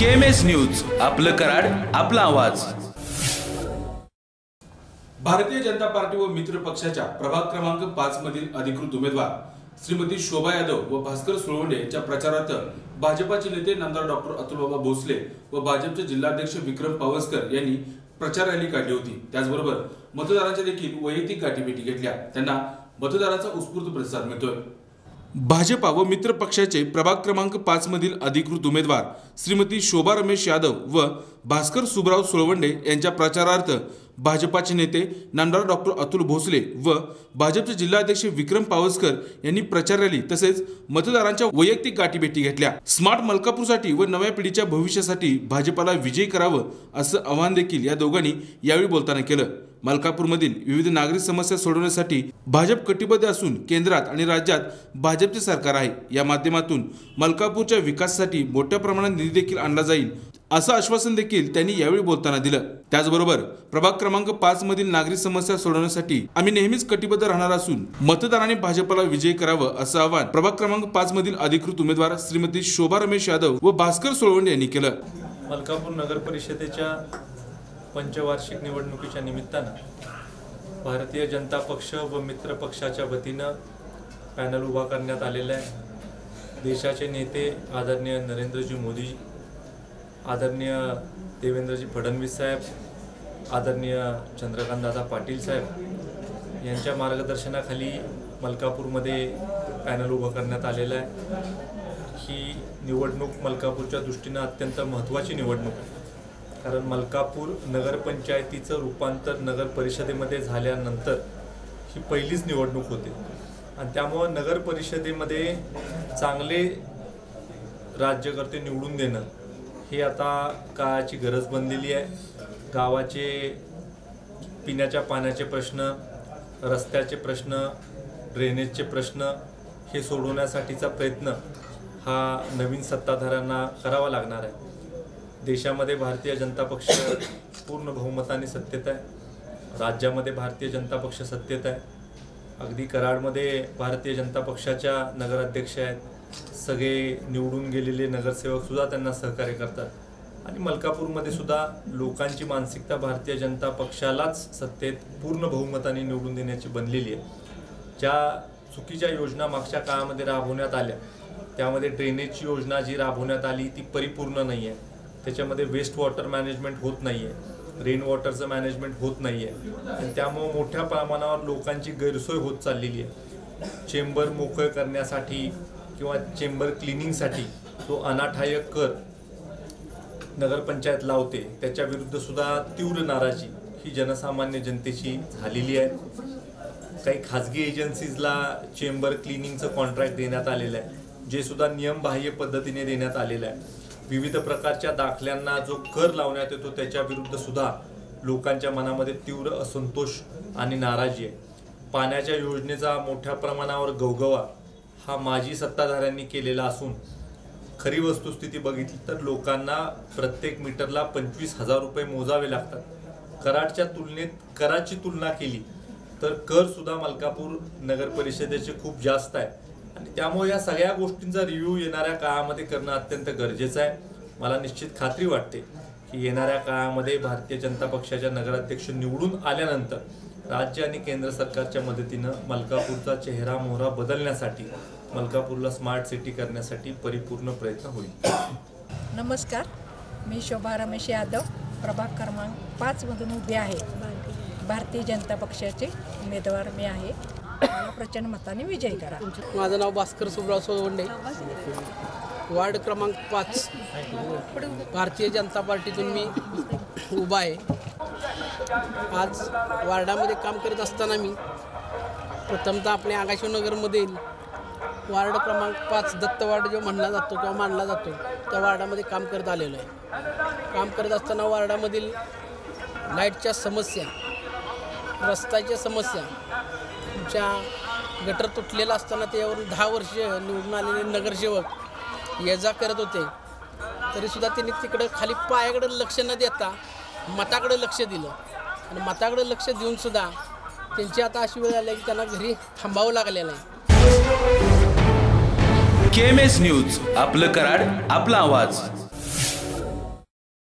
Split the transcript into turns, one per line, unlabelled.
KMS news आपलं कराड आपला आवाज.
भारतीय जनता पार्टी व मित्र पक्षाच्या प्रभाग क्रमांक पाच मधील अधिकृत उमेदवार श्रीमती शोभा यादव व भास्कर सुळवणे यांच्या प्रचारार्थ भाजपाचे नेते नामदार डॉक्टर अतुलबाबा भोसले व भाजपचे जिल्हाध्यक्ष विक्रम पावसकर यांनी प्रचार रॅली काढली होती. त्याचबरोबर मतदारांच्या देखील वैयक्तिक गाठीभेटी घेतल्या. त्यांना मतदारांचा उत्स्फूर्त प्रतिसाद मिळतोय. भाजपा व मित्र पक्षाचे प्रभाग क्रमांक पाचमधील अधिकृत उमेदवार श्रीमती शोभा रमेश यादव व भास्कर सुबराव सुळवंडे यांच्या प्रचारार्थ भाजपाचे नेते नामदार डॉक्टर अतुल भोसले व भाजपचे जिल्हाध्यक्ष विक्रम पावसकर यांनी प्रचार रॅली तसेच मतदारांच्या वैयक्तिक गाठीभेटी घेतल्या. स्मार्ट मलकापूरसाठी व नव्या पिढीच्या भविष्यासाठी भाजपाला विजयी करावं असं आवाहन देखील या दोघांनी यावेळी बोलताना केलं. मलकापूरमधील विविध नागरी समस्या सोडवण्यासाठी भाजप कटिबद्ध असून केंद्रात आणि राज्यात भाजपचे सरकार आहे. या माध्यमातून मलकापूरच्या विकासासाठी मोठ्या प्रमाणात निधी देखील आणला जाईल असं आश्वासन देखील त्यांनी यावेळी बोलताना दिलं. त्याचबरोबर प्रभाग क्रमांक पाच मधील नागरिक समस्या सोडवण्यासाठी आम्ही नेहमीच कटिबद्ध राहणार असून मतदारांनी भाजपला विजयी करावं असं आवाहन प्रभाग क्रमांक पाच मधील अधिकृत उमेदवार श्रीमती शोभा रमेश यादव व भास्कर सोळवंडे यांनी केलं.
मलकापूर नगर परिषदेच्या पंचवार्षिक निवडणुकीच्या निमित्तानं भारतीय जनता पक्ष व मित्र पक्षाच्या वतीनं पॅनल उभा करण्यात आलेला आहे. देशाचे नेते आदरणीय नरेंद्रजी मोदी आदरणीय देवेंद्रजी फडणवीस साहेब आदरणीय चंद्रकांतदादा पाटील साहेब यांच्या मार्गदर्शनाखाली मलकापूरमध्ये पॅनल उभं करण्यात आलेलं आहे. ही निवडणूक मलकापूरच्या दृष्टीनं अत्यंत महत्त्वाची निवडणूक आहे. कारण मलकापूर नगरपंचायतीचं रूपांतर नगर परिषदेमध्ये झाल्यानंतर ही पहिलीच निवडणूक होते. आणि त्यामुळं नगर परिषदेमध्ये चांगले राज्यकर्ते निवडून देणं हे आता काळाची गरज बनलेली आहे. गावाचे पिण्याच्या पाण्याचे प्रश्न रस्त्याचे प्रश्न ड्रेनेजचे प्रश्न हे सोडवण्यासाठीचा प्रयत्न हा नवीन सत्ताधाऱ्यांना करावा लागणार आहे. देशामध्ये भारतीय जनता पक्ष पूर्ण बहुमताने सत्तेत आहे. राज्यामध्ये भारतीय जनता पक्ष सत्तेत आहे. अगदी कराडमध्ये भारतीय जनता पक्षाच्या नगराध्यक्ष आहेत. सगळे निवडून गेलेले नगरसेवकसुद्धा त्यांना सहकार्य करतात. आणि मलकापूरमध्ये सुद्धा लोकांची मानसिकता भारतीय जनता पक्षालाच सत्तेत पूर्ण बहुमताने निवडून देण्याची बनलेली आहे. ज्या चुकीच्या योजना मागच्या काळामध्ये राबवण्यात आल्या त्यामध्ये ड्रेनेजची योजना जी राबवण्यात आली ती परिपूर्ण नाही आहे त्याच्यामध्ये वेस्ट वॉटर मॅनेजमेंट होत नाही आहे रेन वॉटरचं मॅनेजमेंट होत नाही आहे आणि त्यामुळं मोठ्या प्रमाणावर लोकांची गैरसोय होत चाललेली आहे. चेंबर मोकळं करण्यासाठी किंवा चेंबर क्लिनिंगसाठी तो अनाठायक कर नगरपंचायत लावते. त्याच्या सुद्धा तीव्र नाराजी ही जनसामान्य जनतेची झालेली आहे. काही खाजगी एजन्सीजला चेंबर क्लिनिंगचं कॉन्ट्रॅक्ट देण्यात आलेलं आहे. जे सुद्धा नियमबाह्य पद्धतीने देण्यात आलेलं आहे. विविध प्रकारच्या दाखल्यांना जो कर लावण्यात येतो त्याच्या विरुद्ध सुद्धा लोकांच्या मनामध्ये तीव्र असंतोष आणि नाराजी आहे. पाण्याच्या योजनेचा मोठ्या प्रमाणावर गवगवा हा माजी सत्ताधाऱ्यांनी केलेला असून खरी वस्तुस्थिती बघितली तर लोकांना प्रत्येक मीटरला पंचवीस हजार रुपये मोजावे लागतात. कराडच्या तुलनेत कराची तुलना केली तर करसुद्धा मलकापूर नगर परिषदेचे खूप जास्त आहे. आणि त्यामुळे या सगळ्या गोष्टींचा रिव्ह्यू येणाऱ्या काळामध्ये करणं अत्यंत गरजेचं आहे. मला निश्चित खात्री वाटते की येणाऱ्या काळामध्ये भारतीय जनता पक्षाच्या नगराध्यक्ष निवडून आल्यानंतर राज्य आणि केंद्र सरकारच्या मदतीनं मलकापूरचा चेहरा मोहरा बदलण्यासाठी मलकापूरला स्मार्ट सिटी करण्यासाठी परिपूर्ण प्रयत्न होईल.
नमस्कार. मी शोभा रमेश यादव प्रभाग क्रमांक पाचमधून उभे आहे. भारतीय जनता पक्षाचे उमेदवार मी आहे. आम्हाला प्रचंड मताने विजय करा.
माझं नाव भास्कर सुब्राव सोळवंडे. वार्ड क्रमांक पाच. भारतीय जनता पार्टीतून मी उभा आहे. आज वार्डामध्ये काम करत असताना मी प्रथमतः आपल्या आकाशनगरमधील वार्ड क्रमांक पाच दत्त वार्ड जो म्हणला जातो किंवा मानला जातो त्या वार्डामध्ये काम करत आलेलो आहे. काम करत असताना वार्डामधील लाईटच्या समस्या रस्त्याच्या समस्या आमच्या गटर तुटलेला असताना त्यावर दहा वर्ष निवडून आलेले नगरसेवक ये जा करत होते. तरीसुद्धा त्यांनी तिकडं खाली पायाकडे लक्ष न देता मताकडे लक्ष दिलं. आणि मताकडे लक्ष देऊनसुद्धा त्यांची आता अशी वेळ आली की त्यांना घरी थांबावं लागलेलं आहे.
एस न्यूज आपलं कराड आपला आवाज.